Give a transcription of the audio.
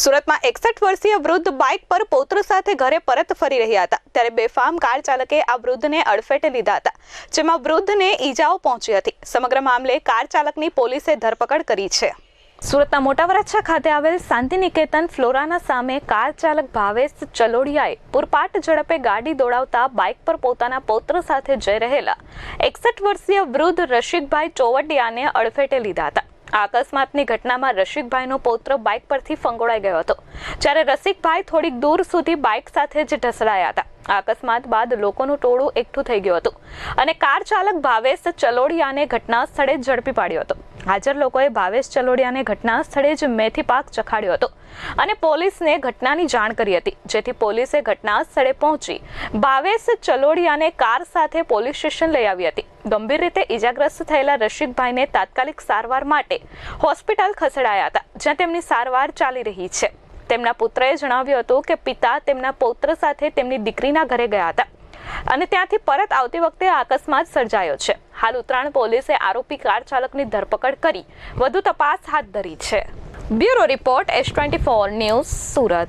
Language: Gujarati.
સુરતમાં એકસઠ વર્ષીય વૃદ્ધ બાઇક પર પૌત્ર સાથે ઘરે પરત ફરી રહ્યા હતા. ત્યારે બેફામ કાર ચાલકે આ વૃદ્ધને અડફેટે લીધા હતા, જેમાં વૃદ્ધને ઈજાઓ પહોંચી હતી. સમગ્ર મામલે કાર ચાલકની પોલીસે ધરપકડ કરી છે. સુરતના મોટા વરાછા ખાતે આવેલ શાંતિનિકેતન ફ્લોરાના સામે કાર ચાલક ભાવેશ ચલોડિયાએ પૂરપાટ ઝડપે ગાડી દોડાવતા બાઇક પર પોતાના પૌત્ર સાથે જઈ રહેલા એકસઠ વર્ષીય વૃદ્ધ રશિકભાઈ ચોવડિયાને અડફેટે લીધા હતા. અકસ્માતની ઘટનામાં રસિકભાઈનો પૌત્ર બાઇક પરથી ફંગોળાઈ ગયો હતો. જ્યારે રસિકભાઈ થોડીક દૂર સુધી બાઇક સાથે જ ઢસડાયા હતા. આ અકસ્માત બાદ લોકોનું ટોળું એકઠું થઈ ગયું હતું અને કાર ચાલક ભાવેશ ચલોડિયાને ઘટના સ્થળે ઝડપી પાડ્યો હતો. હાજર લોકોએ ભાવેશ ચલોડિયાને ઘટના સ્થળે જ મેથી પાક ચખાડ્યો હતો અને પોલીસને ઘટનાની જાણ કરી હતી. જેથી પોલીસે ઘટના સ્થળે પહોંચી ભાવેશ ચલોડિયાને કાર સાથે પોલીસ સ્ટેશન લઈ આવી હતી. ગંભીર રીતે ઈજાગ્રસ્ત થયેલા રશિકભાઈને તાત્કાલિક સારવાર માટે હોસ્પિટલ ખસેડાયા હતા, જ્યાં તેમની સારવાર ચાલી રહી છે. તેમના પુત્રએ જણાવ્યું હતું કે પિતા તેમના પૌત્ર સાથે તેમની દીકરીના ઘરે ગયા હતા. અને ત્યાંથી પરત આવતી વખતે અકસ્માત સર્જાયો છે. હાલ ઉત્તરાયણ પોલીસે આરોપી કાર ચાલકની ધરપકડ કરી. વધુ તપાસ હાથ ધરી છે. Bureau report S twenty four news Surat.